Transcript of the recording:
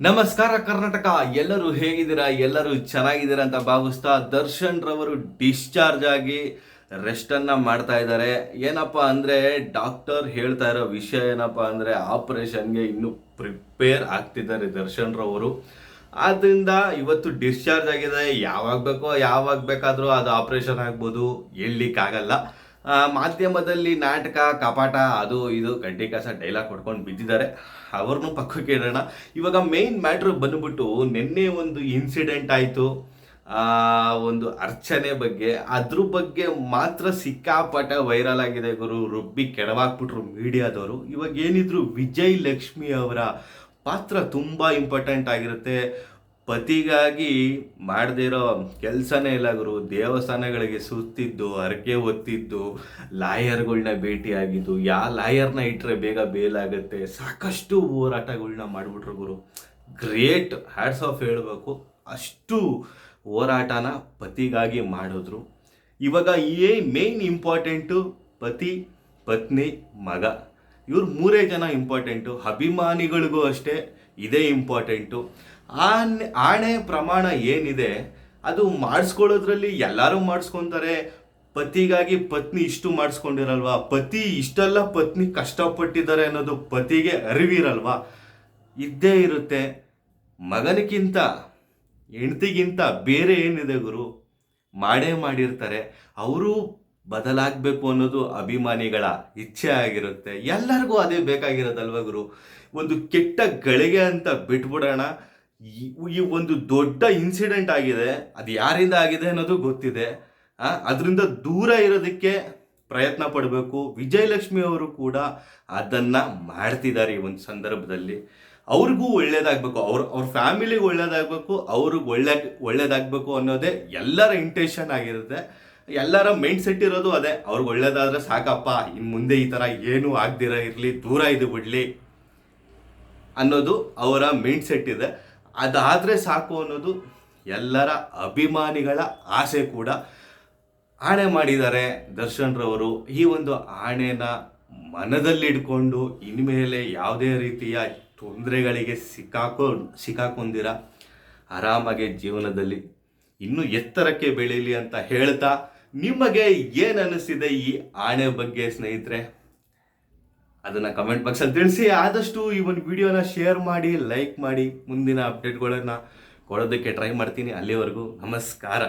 ನಮಸ್ಕಾರ ಕರ್ನಾಟಕ. ಎಲ್ಲರೂ ಹೇಗಿದ್ದೀರಾ? ಎಲ್ಲರೂ ಚೆನ್ನಾಗಿದ್ದೀರಾ ಅಂತ ಭಾವಿಸ್ತಾ ದರ್ಶನ್ ರವರು ಡಿಸ್ಚಾರ್ಜ್ ಆಗಿ ರೆಸ್ಟ್ ಅನ್ನ ಮಾಡ್ತಾ ಇದ್ದಾರೆ. ಏನಪ್ಪ ಅಂದ್ರೆ ಡಾಕ್ಟರ್ ಹೇಳ್ತಾ ಇರೋ ವಿಷಯ ಏನಪ್ಪ ಅಂದ್ರೆ ಆಪರೇಷನ್ಗೆ ಇನ್ನು ಪ್ರಿಪೇರ್ ಆಗ್ತಿದ್ದಾರೆ ದರ್ಶನ್ ರವರು. ಆದ್ರಿಂದ ಇವತ್ತು ಡಿಸ್ಚಾರ್ಜ್ ಆಗಿದೆ. ಯಾವಾಗ ಬೇಕೋ ಯಾವಾಗ ಬೇಕಾದರೂ ಅದು ಆಪರೇಷನ್ ಆಗ್ಬೋದು. ಹೇಳಲಿಕ್ಕಾಗಲ್ಲ. ಮಾಧ್ಯಮದಲ್ಲಿ ನಾಟಕ, ಕಪಾಟ, ಅದು ಇದು ಗಡ್ಡಿ ಕಸ ಡೈಲಾಗ್ ಕೊಡ್ಕೊಂಡು ಬಿದ್ದಿದ್ದಾರೆ. ಅವ್ರನ್ನೂ ಪಕ್ಕಕ್ಕೆ ಇಡೋಣ ಇವಾಗ ಮೇನ್ ಮ್ಯಾಟ್ರ್ ಬಂದ್ಬಿಟ್ಟು ನಿನ್ನೆ ಒಂದು ಇನ್ಸಿಡೆಂಟ್ ಆಯಿತು. ಒಂದು ಅರ್ಚನೆ ಬಗ್ಗೆ. ಅದ್ರ ಬಗ್ಗೆ ಮಾತ್ರ ಸಿಕ್ಕಾಪಟ ವೈರಲ್ ಆಗಿದೆ ಗುರು. ರುಬ್ಬಿ ಕೆಡವಾಕ್ಬಿಟ್ರು ಮೀಡಿಯಾದವರು. ಇವಾಗ ಏನಿದ್ರು ವಿಜಯ್ ಲಕ್ಷ್ಮಿ ಅವರ ಪಾತ್ರ ತುಂಬ ಇಂಪಾರ್ಟೆಂಟ್ ಆಗಿರುತ್ತೆ. ಪತಿಗಾಗಿ ಮಾಡದೇ ಕೆಲಸನೇ ಇಲ್ಲ ಗುರು. ದೇವಸ್ಥಾನಗಳಿಗೆ ಸುತ್ತಿದ್ದು, ಹರಕೆ ಒತ್ತಿದ್ದು ಲಾಯರ್ಗಳನ್ನ ಭೇಟಿಯಾಗಿದ್ದು ಯಾವ ಲಾಯರ್ನ ಇಟ್ಟರೆ ಬೇಗ ಬೇಲಾಗುತ್ತೆ. ಸಾಕಷ್ಟು ಹೋರಾಟಗಳನ್ನ ಮಾಡಿಬಿಟ್ರು ಗುರು. ಗ್ರೇಟ್ ಹ್ಯಾಡ್ಸ್ ಆಫ್ ಹೇಳಬೇಕು. ಅಷ್ಟು ಹೋರಾಟನ ಪತಿಗಾಗಿ ಮಾಡಿದ್ರು. ಇವಾಗ ಏ ಮೇನ್ ಇಂಪಾರ್ಟೆಂಟು ಪತಿ, ಪತ್ನಿ, ಮಗ. ಇವ್ರು ಮೂರೇ ಜನ ಇಂಪಾರ್ಟೆಂಟು ಅಭಿಮಾನಿಗಳಿಗೂ ಅಷ್ಟೇ ಇದೇ ಇಂಪಾರ್ಟೆಂಟು ಆನೆ ಆಣೆ ಪ್ರಮಾಣ ಏನಿದೆ, ಅದು ಮಾಡಿಸ್ಕೊಳ್ಳೋದ್ರಲ್ಲಿ ಎಲ್ಲರೂ ಮಾಡಿಸ್ಕೊತಾರೆ. ಪತಿಗಾಗಿ ಪತ್ನಿ ಇಷ್ಟು ಮಾಡಿಸ್ಕೊಂಡಿರಲ್ವಾ? ಪತಿ ಇಷ್ಟೆಲ್ಲ ಪತ್ನಿ ಕಷ್ಟಪಟ್ಟಿದ್ದಾರೆ ಅನ್ನೋದು ಪತಿಗೆ ಅರಿವಿರಲ್ವಾ? ಇದ್ದೇ ಇರುತ್ತೆ. ಮಗನಿಗಿಂತ, ಹೆಂಡತಿಗಿಂತ ಬೇರೆ ಏನಿದೆ ಗುರು? ಮಾಡೇ ಮಾಡಿರ್ತಾರೆ. ಅವರು ಬದಲಾಗಬೇಕು ಅನ್ನೋದು ಅಭಿಮಾನಿಗಳ ಇಚ್ಛೆ ಆಗಿರುತ್ತೆ. ಎಲ್ಲರಿಗೂ ಅದೇ ಬೇಕಾಗಿರೋದಲ್ವ ಗುರು? ಒಂದು ಕೆಟ್ಟ ಗಳಿಗೆ ಅಂತ ಬಿಟ್ಬಿಡೋಣ. ಈ- ಒಂದು ದೊಡ್ಡ ಇನ್ಸಿಡೆಂಟ್ ಆಗಿದೆ, ಅದು ಯಾರಿಂದ ಆಗಿದೆ ಅನ್ನೋದು ಗೊತ್ತಿದೆ. ಅದರಿಂದ ದೂರ ಇರೋದಕ್ಕೆ ಪ್ರಯತ್ನ ಪಡಬೇಕು. ವಿಜಯಲಕ್ಷ್ಮಿ ಅವರು ಕೂಡ ಅದನ್ನ ಮಾಡ್ತಿದ್ದಾರೆ ಈ ಒಂದು ಸಂದರ್ಭದಲ್ಲಿ. ಅವ್ರಿಗೂ ಒಳ್ಳೇದಾಗಬೇಕು. ಅವ್ರ ಅವ್ರ ಫ್ಯಾಮಿಲಿಗೆ ಒಳ್ಳೇದಾಗಬೇಕು. ಅವ್ರಿಗೆ ಒಳ್ಳೆ, ಒಳ್ಳೇದಾಗಬೇಕು ಅನ್ನೋದೇ ಎಲ್ಲರ ಇಂಟೆನ್ಷನ್ ಆಗಿರುತ್ತೆ. ಎಲ್ಲರ ಮೈಂಡ್ ಸೆಟ್ ಇರೋದು ಅದೇ. ಅವ್ರಿಗೆ ಒಳ್ಳೇದಾದರೆ ಸಾಕಪ್ಪ ಇನ್ನು ಮುಂದೆ ಈ ಥರ ಏನೂ ಆಗದಿರ ಇರಲಿ, ದೂರ ಇದು ಬಿಡಲಿ ಅನ್ನೋದು ಅವರ ಮೈಂಡ್ ಸೆಟ್ ಇದೆ. ಅದಾದರೆ ಸಾಕು ಅನ್ನೋದು ಎಲ್ಲರ ಅಭಿಮಾನಿಗಳ ಆಸೆ ಕೂಡ. ಆಣೆ ಮಾಡಿದ್ದಾರೆ ದರ್ಶನ್ರವರು. ಈ ಒಂದು ಆಣೆನ ಮನದಲ್ಲಿಡ್ಕೊಂಡು ಇನ್ಮೇಲೆ ಯಾವುದೇ ರೀತಿಯ ತೊಂದರೆಗಳಿಗೆ ಸಿಕ್ಕಾಕೊ, ಸಿಕ್ಕಾಕೊಂಡಿರ? ಆರಾಮಾಗಿ ಜೀವನದಲ್ಲಿ ಇನ್ನೂ ಎತ್ತರಕ್ಕೆ ಬೆಳೀಲಿ ಅಂತ ಹೇಳ್ತಾ ನಿಮಗೆ ಏನು ಅನಿಸಿದೆ ಈ ಆಣೆ ಬಗ್ಗೆ ಸ್ನೇಹಿತರೆ? ಅದನ್ನ ಕಮೆಂಟ್ ಬಾಕ್ಸಲ್ಲಿ ತಿಳಿಸಿ. ಆದಷ್ಟು ಈ ಒಂದು ವಿಡಿಯೋನ ಶೇರ್ ಮಾಡಿ ಲೈಕ್ ಮಾಡಿ, ಮುಂದಿನ ಅಪ್ಡೇಟ್ಗಳನ್ನು ಕೊಡೋದಕ್ಕೆ ಟ್ರೈ ಮಾಡ್ತೀನಿ. ಅಲ್ಲಿವರೆಗೂ ನಮಸ್ಕಾರ.